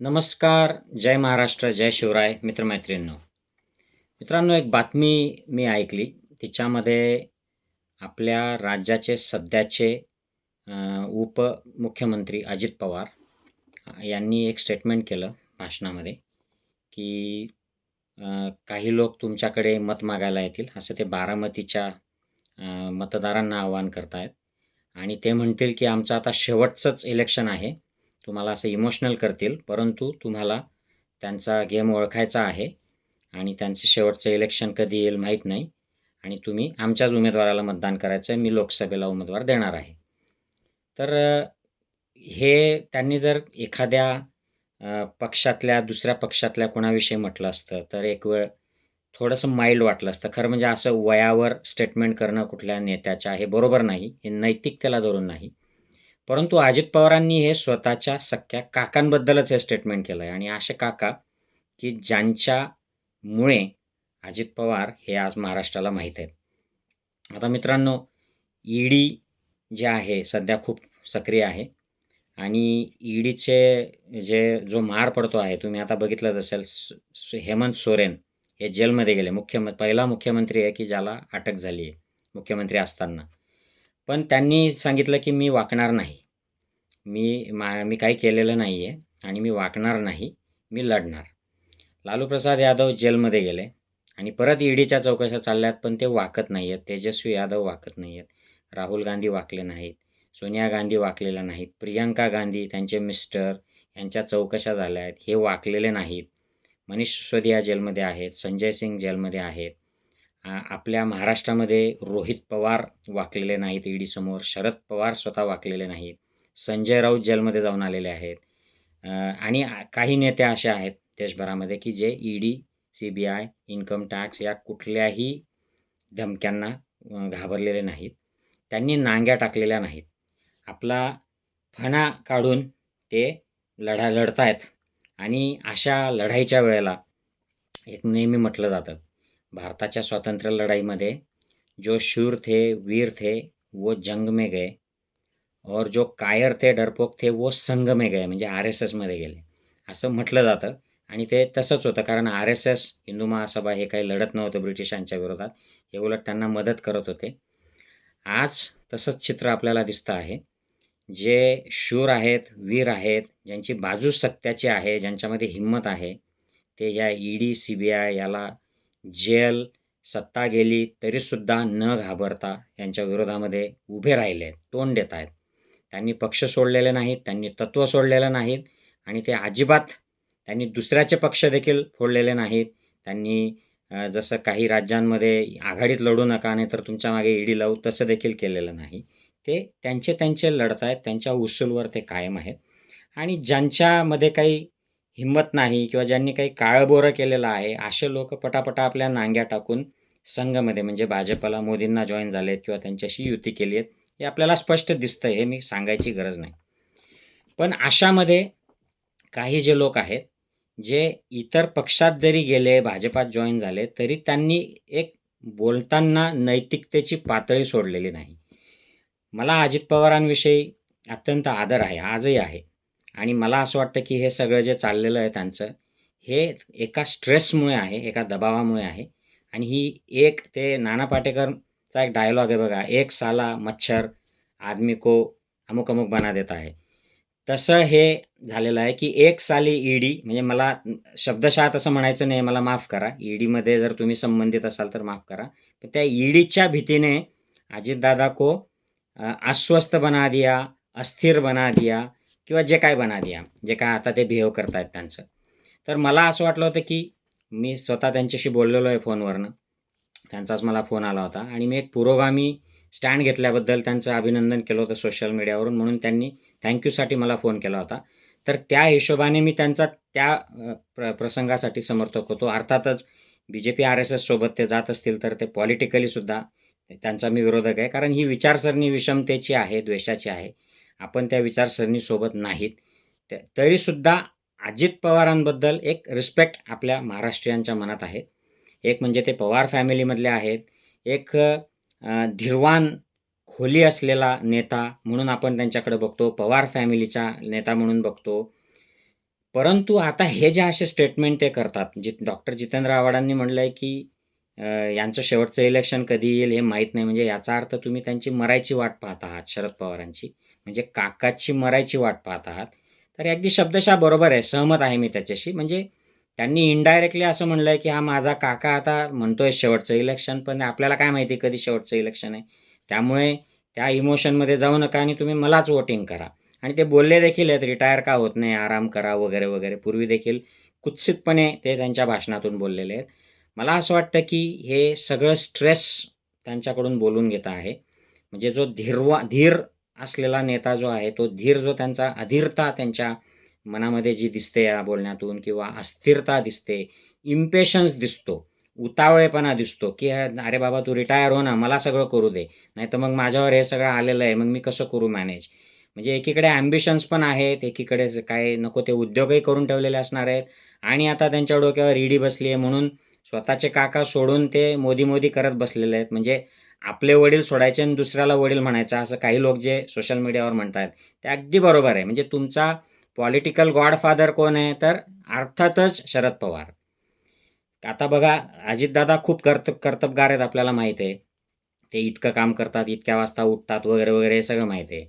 नमस्कार जय महाराष्ट्र जय शिवराय मित्रमैत्रिणींनो. मित्रांनो एक बातमी मी ऐकली. तिच्यामध्ये आपल्या राज्याचे सध्याचे उपमुख्यमंत्री अजित पवार यांनी एक स्टेटमेंट केलं भाषणामध्ये की काही लोक तुमच्याकडे मत मागायला येतील असं ते बारामतीच्या मतदारांना आवाहन करतायत. आणि ते म्हणतील की आमचं आता शेवटचंच इलेक्शन आहे. तुम्हाला असं इमोशनल करतील परंतु तुम्हाला त्यांचा गेम ओळखायचा आहे आणि त्यांचं शेवटचं इलेक्शन कधी येईल माहीत नाही आणि तुम्ही आमच्याच उमेदवाराला मतदान करायचं आहे मी लोकसभेला उमेदवार देणार आहे. तर हे त्यांनी जर एखाद्या पक्षातल्या दुसऱ्या पक्षातल्या कोणाविषयी म्हटलं असतं तर एक वेळ थोडंसं माइल्ड वाटलं असतं. खरं म्हणजे असं वयावर स्टेटमेंट करणं कुठल्या नेत्याच्या हे बरोबर नाही. हे नैतिकतेला धरून नाही. परंतु अजित पवारांनी हे स्वतःच्या सख्या काकांबद्दलच हे स्टेटमेंट केलं आहे आणि असे काका की ज्यांच्यामुळे अजित पवार हे आज महाराष्ट्राला माहीत आहेत. आता मित्रांनो ईडी जे आहे सध्या खूप सक्रिय आहे. आणि ईडीचे जे जो मार पडतो आहे तुम्ही आता बघितलंच असेल स- हेमंत सोरेन हे जेलमध्ये गेले. मुख्यम पहिला मुख्यमंत्री आहे की ज्याला अटक झाली आहे मुख्यमंत्री असताना. पण त्यांनी सांगितलं की मी वाकणार नाही. मी मा मी काही केलेलं नाही आहे आणि मी वाकणार नाही मी लढणार. लालू प्रसाद यादव जेलमध्ये गेले आणि परत ईडीच्या चौकशा चालल्यात पण ते वाकत नाही आहेत तेजस्वी यादव वाकत नाही आहेत राहुल गांधी वाकले नाहीत. सोनिया गांधी वाकलेल्या नाहीत. प्रियंका गांधी त्यांचे मिस्टर यांच्या चौकशा झाल्या आहेत हे वाकलेले नाहीत. मनीष सिसोदिया जेलमध्ये आहेत. संजय सिंग जेलमध्ये आहेत. आपल्या महाराष्ट्रामध्ये रोहित पवार वाकलेले नाहीत ईडीसमोर शरद पवार स्वतः वाकलेले नाहीत. संजय राऊत जेलमध्ये जाऊन आलेले आहेत. आणि काही नेते असे आहेत देशभरामध्ये की जे ED C B I income tax या कुठल्याही धमक्यांना घाबरलेले नाहीत. त्यांनी नांग्या टाकलेल्या नाहीत. आपला फणा काढून ते लढा लढतायत. आणि अशा लढाईच्या वेळेला एक नेहमी म्हटलं जातं भारताच्या स्वातंत्र्य लढाईमध्ये जो शूर थे वीर थे वो जंग में गए और जो कायर थे डरपोक थे वो संघ में गए म्हणजे आर एस एसमध्ये गेले. असं म्हटलं जातं आणि ते तसंच होतं कारण R S S Hindu Mahasabha हे काही लढत नव्हतं ब्रिटिशांच्या विरोधात. हे उलट त्यांना मदत करत होते. आज तसंच चित्र आपल्याला दिसतं आहे. जे शूर आहेत वीर आहेत ज्यांची बाजू सत्याची आहे ज्यांच्यामध्ये हिंमत आहे ते या E D C B I याला जेल सत्ता गेली तरीसुद्धा न घाबरता यांच्या विरोधामध्ये उभे राहिले आहेत तोंड देत आहेत. त्यांनी पक्ष सोडलेले नाहीत त्यांनी तत्त्व सोडलेलं नाहीत आणि ते अजिबात त्यांनी दुसऱ्याचे पक्ष देखील फोडलेले नाहीत. त्यांनी जसं काही राज्यांमध्ये आघाडीत लढू नका नाही तर तुमच्या मागे ईडी लावू तसं देखील केलेलं नाही. ते त्यांचे त्यांचे लढत आहेत त्यांच्या उसूलवर ते कायम आहेत. आणि ज्यांच्यामध्ये काही हिंमत नाही किंवा ज्यांनी काही काळबोरं केलेलं आहे असे लोक पटापटा आपल्या नांग्या टाकून संघमध्ये म्हणजे भाजपला मोदींना जॉईन झालेत किंवा त्यांच्याशी युती केली आहेत हे आपल्याला स्पष्ट दिसतं हे मी सांगायची गरज नाही. पण अशामध्ये काही जे लोक आहेत जे इतर पक्षात जरी गेले भाजपात जॉईन झाले तरी त्यांनी एक बोलताना नैतिकतेची पातळी सोडलेली नाही. मला अजित पवारांविषयी अत्यंत आदर आहे आजही आहे. आणि मला असं वाटतं की हे सगळं जे चाललेलं आहे त्यांचं हे एका स्ट्रेसमुळे आहे एका दबावामुळे आहे. आणि ही एक ते नाना पाटेकरचा एक डायलॉग आहे बघा एक साला मच्छर आदमी को अमुक अमुक बना देत आहे तसं हे झालेलं आहे की एक साली ईडी म्हणजे मला शब्दशः तसं म्हणायचं नाही मला माफ करा. ईडीमध्ये जर तुम्ही संबंधित असाल तर माफ करा. पण त्या ईडीच्या भीतीने अजितदादा को अस्वस्थ बना दिया अस्थिर बना दिया किंवा जे काय बना दिया जे काय आता ते बिहेव करतायत त्यांचं. तर मला असं वाटलं होतं की मी स्वतः त्यांच्याशी बोललेलो आहे फोनवरनं. त्यांचाच मला फोन आला होता आणि मी एक पुरोगामी स्टँड घेतल्याबद्दल त्यांचं अभिनंदन केलं होतं सोशल मीडियावरून म्हणून त्यांनी थँक्यूसाठी मला फोन केला होता. तर त्या हिशोबाने मी त्यांचा त्या प्र प्रसंगासाठी समर्थक होतो. अर्थातच B J P R S S सोबत ते जात असतील तर ते पॉलिटिकलीसुद्धा त्यांचा मी विरोधक आहे. कारण ही विचारसरणी विषमतेची आहे द्वेषाची आहे. आपण त्या विचारसरणीसोबत नाहीत. तरीसुद्धा अजित पवारांबद्दल एक रिस्पेक्ट आपल्या महाराष्ट्रीयांच्या मनात आहे. एक म्हणजे ते पवार फॅमिलीमधले आहेत. एक धीरवान खोली असलेला नेता म्हणून आपण त्यांच्याकडे बघतो. पवार फॅमिलीचा नेता म्हणून बघतो. परंतु आता हे जे असे स्टेटमेंट ते करतात जे डॉक्टर जितेंद्र आव्हाडांनी म्हणलं आहे की यांचं शेवटचं इलेक्शन कधी येईल हे माहीत नाही. म्हणजे याचा अर्थ तुम्ही त्यांची मरायची वाट पाहत आहात शरद पवारांची. म्हणजे काकाची मरायची वाट पाहत आहात. तर अगदी शब्दशः बरोबर आहे सहमत आहे मी त्याच्याशी. म्हणजे त्यांनी इनडायरेक्टली असं म्हणलं आहे की हा माझा काका आता म्हणतोय शेवटचं इलेक्शन पण आपल्याला काय माहिती कधी शेवटचं इलेक्शन आहे? त्यामुळे त्या इमोशनमध्ये जाऊ नका आणि तुम्ही मलाच वोटिंग करा. आणि ते बोलले देखील आहेत रिटायर का होत नाही? आराम करा वगैरे वगैरे. पूर्वी देखील कुत्सितपणे ते त्यांच्या भाषणातून बोललेले आहेत. मला असं वाटतं की हे सगळं स्ट्रेस त्यांच्याकडून बोलून घेत आहे. म्हणजे जो धीरवा धीर असलेला नेता जो आहे तो धीर जो त्यांचा अधीरता त्यांच्या मनामध्ये जी दिसते या बोलण्यातून किंवा अस्थिरता दिसते इम्पेशन्स दिसतो उतावळेपणा दिसतो की अरे बाबा तू रिटायर हो ना मला सगळं करू दे नाही तर मग माझ्यावर हे सगळं आलेलं आहे मग मी कसं करू मॅनेज म्हणजे एकीकडे ॲम्बिशन्स पण आहेत एकीकडे काय नको ते उद्योगही करून ठेवलेले असणार आहेत आणि आता त्यांच्या डोक्यावर ईडी बसली आहे म्हणून स्वतःचे काका सोडून ते मोदी मोदी करत बसलेले आहेत. म्हणजे आपले वडील सोडायचे आणि दुसऱ्याला वडील म्हणायचं असं काही लोक जे सोशल मीडियावर म्हणतात ते अगदी बरोबर आहे. म्हणजे तुमचा पॉलिटिकल गॉडफादर कोण आहे? तर अर्थातच शरद पवार. आता बघा अजितदादा खूप कर्त कर्तबगार आहेत आपल्याला माहीत आहे. ते इतकं काम करतात इतक्या वाजता उठतात वगैरे वगैरे हे सगळं माहीत आहे.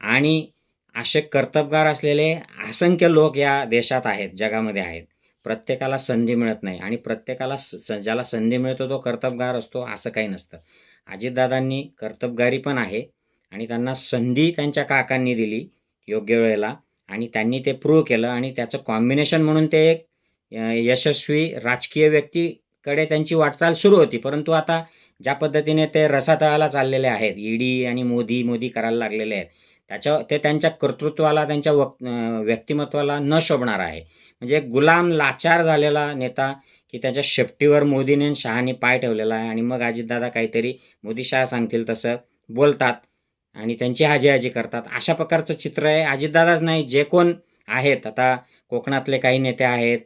आणि असे कर्तबगार असलेले असंख्य लोक या देशात आहेत जगामध्ये आहेत. प्रत्येकाला संधी मिळत नाही आणि प्रत्येकाला स ज्याला संधी मिळतो तो कर्तबगार असतो असं काही नसतं. अजितदादांनी कर्तबगारी पण आहे आणि त्यांना संधी त्यांच्या काकांनी दिली योग्य वेळेला आणि त्यांनी ते प्रूव्ह केलं आणि त्याचं कॉम्बिनेशन म्हणून ते एक यशस्वी राजकीय व्यक्तीकडे त्यांची वाटचाल सुरू होती. परंतु आता ज्या पद्धतीने ते रसातळाला चाललेले आहेत ईडी आणि मोदी मोदी करायला लागलेले आहेत त्याच्या ते त्यांच्या कर्तृत्वाला त्यांच्या वक व्यक्तिमत्वाला न शोभणार आहे. म्हणजे गुलाम लाचार झालेला नेता की त्याच्या शेपटीवर मोदीने शहाने पाय ठेवलेला आहे. आणि मग अजितदादा काहीतरी मोदी शाह सांगतील तसं बोलतात आणि त्यांची हाजी हाजी करतात. अशा प्रकारचं चित्र आहे. अजितदादाच नाही जे कोण आहेत. आता कोकणातले काही नेते आहेत.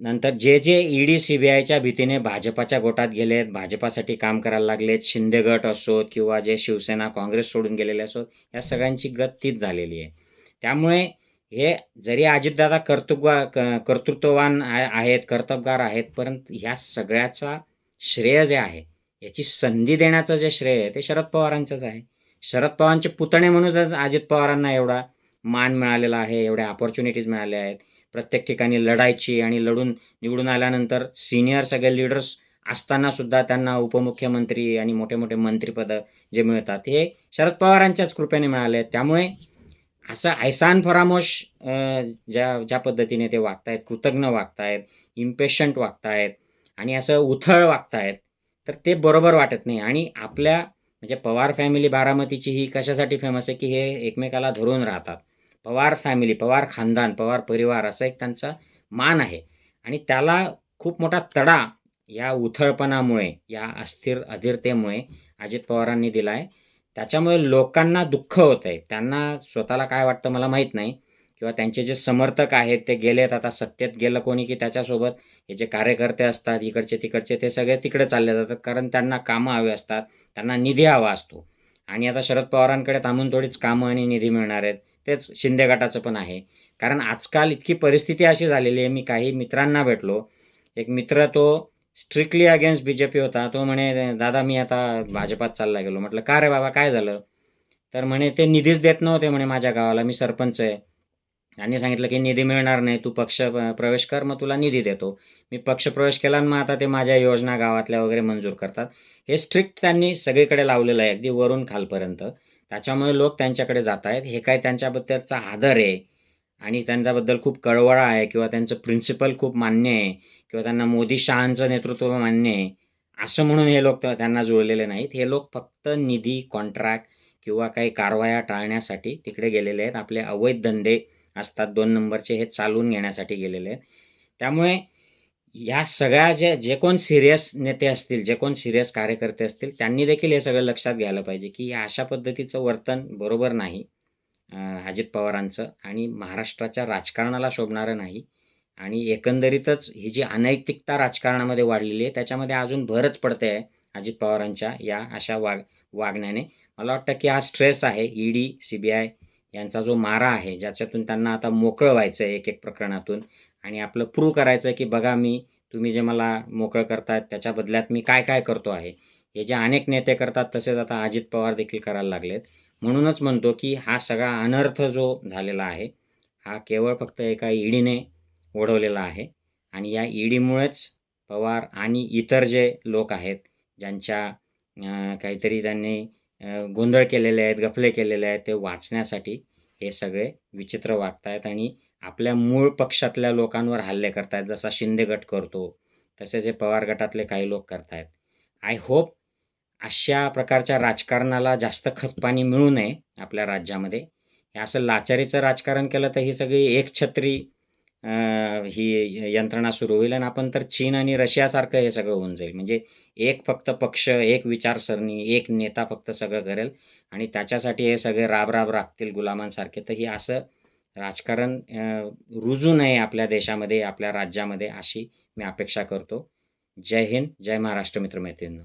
नंतर जे जे ईडी सी बी आयच्या भीतीने भाजपाच्या गोटात गेलेत भाजपासाठी काम करायला लागलेत. शिंदे गट असोत किंवा जे शिवसेना काँग्रेस सोडून गेलेले असोत या सगळ्यांची गत तीच झालेली आहे. त्यामुळे हे जरी अजितदादा कर्तृत्व कर्तृत्ववान आहेत कर्तबगार आहेत परंतु ह्या सगळ्याचा श्रेय जे आहे याची संधी देण्याचं जे श्रेय आहे ते शरद पवारांचंच आहे. शरद पवारांचे पुतणे म्हणून अजित पवारांना एवढा मान मिळालेला आहे एवढ्या ऑपॉर्च्युनिटीज मिळाल्या आहेत. प्रत्येक ठिकाणी लढायची आणि लढून निवडून आल्यानंतर सिनियर सगळे लिडर्स असताना सुद्धा त्यांना उपमुख्यमंत्री आणि मोठे मोठे मंत्रिपद जे मिळतात हे शरद पवारांच्याच कृपेने मिळाले आहेत. त्यामुळे असं ऐसान फरामोश ज्या ज्या पद्धतीने ते वागतायत कृतज्ञ वागतायत इम्पेशंट वागतायत आणि असं उथळ वागतायत तर ते बरोबर वाटत नाही. आणि आपल्या म्हणजे पवार फॅमिली बारामतीची ही कशासाठी फेमस आहे की हे एकमेकाला धरून राहतात. पवार फॅमिली पवार खानदान पवार परिवार असा एक त्यांचा मान आहे. आणि त्याला खूप मोठा तडा या उथळपणामुळे या अस्थिर अधीरतेमुळे अजित पवारांनी दिला आहे त्याच्यामुळे लोकांना दुःख होतं आहे त्यांना स्वतःला काय वाटतं मला माहीत नाही. किंवा त्यांचे जे समर्थक आहेत ते गेलेत आता सत्तेत गेलं कोणी की त्याच्यासोबत हे जे कार्यकर्ते असतात इकडचे तिकडचे ते सगळे तिकडे चालले जातात. कारण त्यांना कामं हवे असतात त्यांना निधी हवा असतो. आणि आता शरद पवारांकडे थांबून थोडीच कामं आणि निधी मिळणार आहेत. तेच शिंदे गटाचं पण आहे. कारण आजकाल इतकी परिस्थिती अशी झालेली आहे. मी काही मित्रांना भेटलो. एक मित्र तो strictly against B J P होता. तो म्हणे दादा मी आता भाजपात चालला गेलो. म्हटलं का रे बाबा काय झालं? तर म्हणे ते निधीच देत नव्हते म्हणे माझ्या गावाला मी सरपंच आहे. त्यांनी सांगितलं की निधी मिळणार नाही तू पक्ष प्रवेश कर मग तुला निधी देतो. मी पक्ष प्रवेश केला आणि मग आता ते माझ्या योजना गावातल्या वगैरे मंजूर करतात. हे स्ट्रिक्ट त्यांनी सगळीकडे लावलेलं आहे अगदी वरून खालपर्यंत. त्याच्यामुळे लोक त्यांच्याकडे जात आहेत. हे काय त्यांच्याबद्दलचा आदर आहे आणि त्यांच्याबद्दल खूप कळवळा आहे किंवा त्यांचं प्रिन्सिपल खूप मान्य आहे. किंवा त्यांना मोदी शहांचं नेतृत्व मान्य आहे. असं म्हणून हे लोक त्यांना जुळलेले नाहीत. हे लोक फक्त निधी कॉन्ट्रॅक्ट किंवा काही कारवाया टाळण्यासाठी तिकडे गेलेले आहेत. आपले अवैध धंदे असतात दोन नंबरचे हे चालवून घेण्यासाठी गेलेले आहेत. त्यामुळे या सगळ्या जे जे कोण सिरियस नेते असतील जे कोण सिरियस कार्यकर्ते असतील त्यांनी देखील हे सगळं लक्षात घ्यायला पाहिजे की या अशा पद्धतीचं वर्तन बरोबर नाही. अजित पवारांचं आणि महाराष्ट्राच्या राजकारणाला शोभणारं नाही. आणि एकंदरीतच ही जी अनैतिकता राजकारणामध्ये वाढलेली आहे त्याच्यामध्ये अजून भरच पडते आहे अजित पवारांच्या या अशा वाग वागण्याने. मला वाटतं की हा स्ट्रेस आहे. E D C B I यांचा जो मारा आहे ज्याच्यातून त्यांना आता मोकळं व्हायचं आहे एक एक प्रकरणातून आणि आपलं प्रूव्ह करायचं आहे की बघा मी तुम्ही जे मला मोकळं करतात त्याच्या बदल्यात मी काय काय करतो आहे? हे जे अनेक नेते करतात तसेच आता अजित पवार देखील करायला लागलेत. म्हणूनच म्हणतो की हा सगळा अनर्थ जो झालेला आहे हा केवळ फक्त एका ईडीने ओढवलेला आहे. आणि या ईडीमुळेच पवार आणि इतर जे लोक आहेत ज्यांच्या काहीतरी त्यांनी गोंधळ केलेले आहेत गफले केलेले आहेत ते वाचण्यासाठी हे सगळे विचित्र वागतायत आणि आपल्या मूळ पक्षातल्या लोकांवर हल्ले करतायत. जसा शिंदे गट करतो तसेच हे पवार गटातले काही लोक करतायत. आय होप अशा प्रकारच्या राजकारणाला जास्त खतपाणी मिळू नये आपल्या राज्यामध्ये. हे असं लाचारीचं राजकारण केलं तर ही सगळी एकछत्री ही यंत्रणा सुरू होईल आणि आपण तर चीन आणि रशियासारखं हे सगळं होऊन जाईल. म्हणजे एक फक्त पक्ष एक विचारसरणी एक नेता फक्त सगळं करेल आणि त्याच्यासाठी हे सगळे राब राब राखतील गुलामांसारखे. तर ही असं राजकारण रुजू नये आपल्या देशामध्ये आपल्या राज्यामध्ये अशी मी अपेक्षा करतो. जय हिंद जय महाराष्ट्र मित्रमैत्रिणींनो